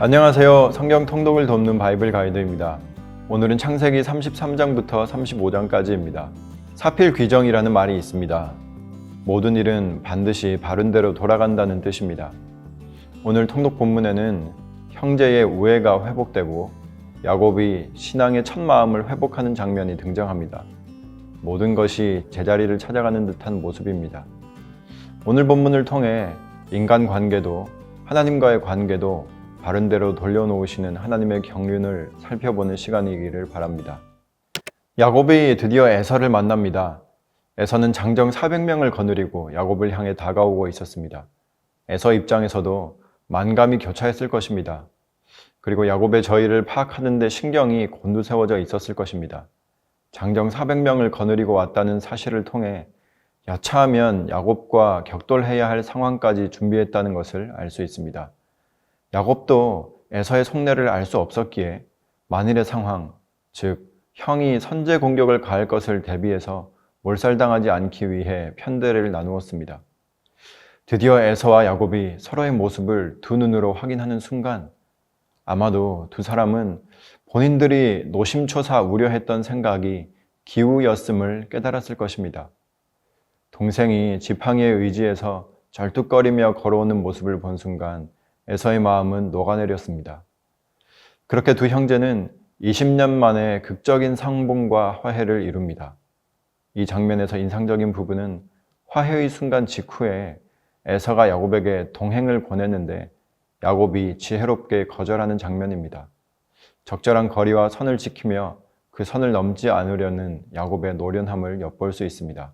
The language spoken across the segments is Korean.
안녕하세요. 성경 통독을 돕는 바이블 가이드입니다. 오늘은 창세기 33장부터 35장까지입니다. 사필 귀정이라는 말이 있습니다. 모든 일은 반드시 바른 대로 돌아간다는 뜻입니다. 오늘 통독 본문에는 형제의 우애가 회복되고 야곱이 신앙의 첫 마음을 회복하는 장면이 등장합니다. 모든 것이 제자리를 찾아가는 듯한 모습입니다. 오늘 본문을 통해 인간 관계도 하나님과의 관계도 바른 대로 돌려놓으시는 하나님의 경륜을 살펴보는 시간이기를 바랍니다. 야곱이 드디어 에서를 만납니다. 에서는 장정 400명을 거느리고 야곱을 향해 다가오고 있었습니다. 에서 입장에서도 만감이 교차했을 것입니다. 그리고 야곱의 저희를 파악하는데 신경이 곤두세워져 있었을 것입니다. 장정 400명을 거느리고 왔다는 사실을 통해 여차하면 야곱과 격돌해야 할 상황까지 준비했다는 것을 알 수 있습니다. 야곱도 에서의 속내를 알 수 없었기에 만일의 상황, 즉 형이 선제 공격을 가할 것을 대비해서 몰살당하지 않기 위해 편대를 나누었습니다. 드디어 에서와 야곱이 서로의 모습을 두 눈으로 확인하는 순간 아마도 두 사람은 본인들이 노심초사 우려했던 생각이 기우였음을 깨달았을 것입니다. 동생이 지팡이에 의지해서 절뚝거리며 걸어오는 모습을 본 순간 에서의 마음은 녹아내렸습니다. 그렇게 두 형제는 20년 만에 극적인 상봉과 화해를 이룹니다. 이 장면에서 인상적인 부분은 화해의 순간 직후에 에서가 야곱에게 동행을 권했는데 야곱이 지혜롭게 거절하는 장면입니다. 적절한 거리와 선을 지키며 그 선을 넘지 않으려는 야곱의 노련함을 엿볼 수 있습니다.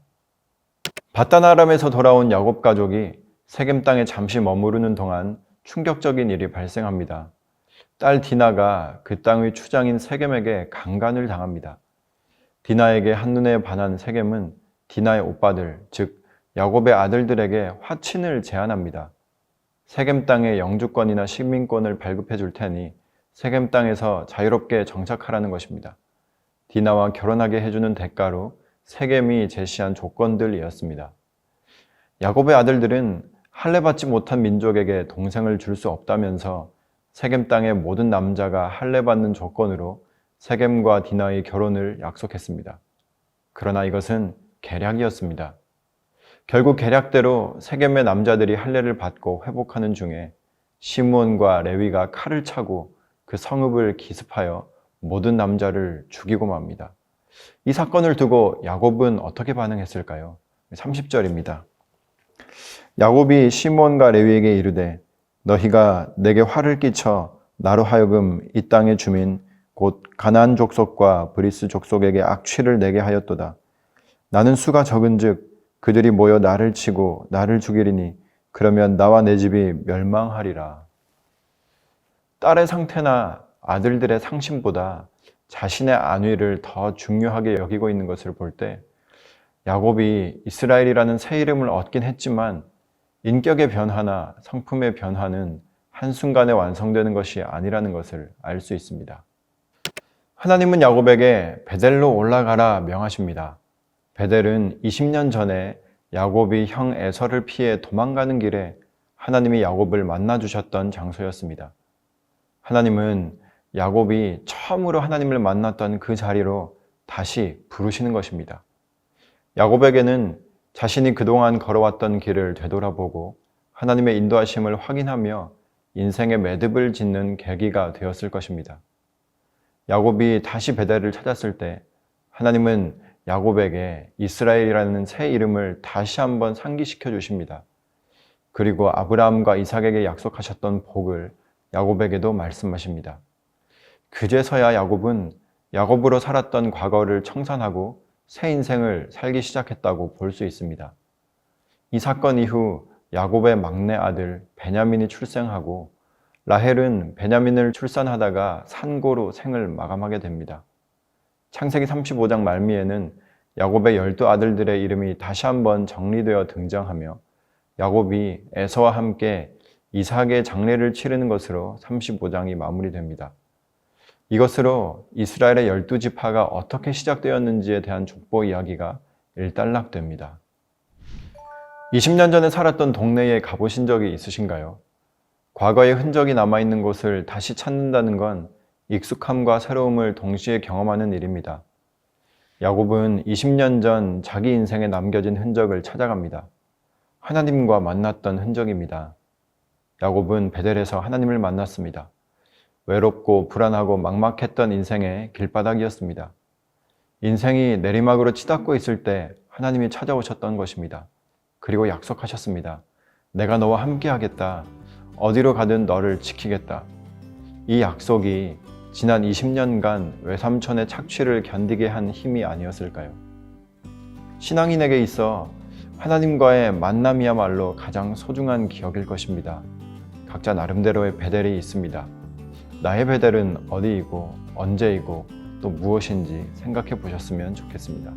바다나람에서 돌아온 야곱 가족이 세겜 땅에 잠시 머무르는 동안 충격적인 일이 발생합니다. 딸 디나가 그 땅의 추장인 세겜에게 강간을 당합니다. 디나에게 한눈에 반한 세겜은 디나의 오빠들, 즉 야곱의 아들들에게 화친을 제안합니다. 세겜 땅의 영주권이나 시민권을 발급해 줄 테니 세겜 땅에서 자유롭게 정착하라는 것입니다. 디나와 결혼하게 해주는 대가로 세겜이 제시한 조건들이었습니다. 야곱의 아들들은 할례 받지 못한 민족에게 동생을 줄 수 없다면서 세겜 땅의 모든 남자가 할례 받는 조건으로 세겜과 디나의 결혼을 약속했습니다. 그러나 이것은 계략이었습니다. 결국 계략대로 세겜의 남자들이 할례를 받고 회복하는 중에 시므온과 레위가 칼을 차고 그 성읍을 기습하여 모든 남자를 죽이고 맙니다. 이 사건을 두고 야곱은 어떻게 반응했을까요? 30절입니다. 야곱이 시몬과 레위에게 이르되 너희가 내게 화를 끼쳐 나로 하여금 이 땅의 주민 곧 가나안 족속과 브리스 족속에게 악취를 내게 하였도다. 나는 수가 적은즉 그들이 모여 나를 치고 나를 죽이리니 그러면 나와 내 집이 멸망하리라. 딸의 상태나 아들들의 상심보다 자신의 안위를 더 중요하게 여기고 있는 것을 볼 때 야곱이 이스라엘이라는 새 이름을 얻긴 했지만 인격의 변화나 성품의 변화는 한순간에 완성되는 것이 아니라는 것을 알 수 있습니다. 하나님은 야곱에게 베델로 올라가라 명하십니다. 베델은 20년 전에 야곱이 형 에서를 피해 도망가는 길에 하나님이 야곱을 만나 주셨던 장소였습니다. 하나님은 야곱이 처음으로 하나님을 만났던 그 자리로 다시 부르시는 것입니다. 야곱에게는 자신이 그동안 걸어왔던 길을 되돌아보고 하나님의 인도하심을 확인하며 인생의 매듭을 짓는 계기가 되었을 것입니다. 야곱이 다시 베델을 찾았을 때 하나님은 야곱에게 이스라엘이라는 새 이름을 다시 한번 상기시켜 주십니다. 그리고 아브라함과 이삭에게 약속하셨던 복을 야곱에게도 말씀하십니다. 그제서야 야곱은 야곱으로 살았던 과거를 청산하고 새 인생을 살기 시작했다고 볼 수 있습니다. 이 사건 이후 야곱의 막내 아들 베냐민이 출생하고 라헬은 베냐민을 출산하다가 산고로 생을 마감하게 됩니다. 창세기 35장 말미에는 야곱의 열두 아들들의 이름이 다시 한번 정리되어 등장하며 야곱이 에서와 함께 이삭의 장례를 치르는 것으로 35장이 마무리됩니다. 이것으로 이스라엘의 열두 지파가 어떻게 시작되었는지에 대한 족보 이야기가 일단락됩니다. 20년 전에 살았던 동네에 가보신 적이 있으신가요? 과거의 흔적이 남아있는 곳을 다시 찾는다는 건 익숙함과 새로움을 동시에 경험하는 일입니다. 야곱은 20년 전 자기 인생에 남겨진 흔적을 찾아갑니다. 하나님과 만났던 흔적입니다. 야곱은 베델에서 하나님을 만났습니다. 외롭고 불안하고 막막했던 인생의 길바닥이었습니다. 인생이 내리막으로 치닫고 있을 때 하나님이 찾아오셨던 것입니다. 그리고 약속하셨습니다. 내가 너와 함께 하겠다. 어디로 가든 너를 지키겠다. 이 약속이 지난 20년간 외삼촌의 착취를 견디게 한 힘이 아니었을까요? 신앙인에게 있어 하나님과의 만남이야말로 가장 소중한 기억일 것입니다. 각자 나름대로의 베델이 있습니다. 나의 베델은 어디이고 언제이고 또 무엇인지 생각해 보셨으면 좋겠습니다.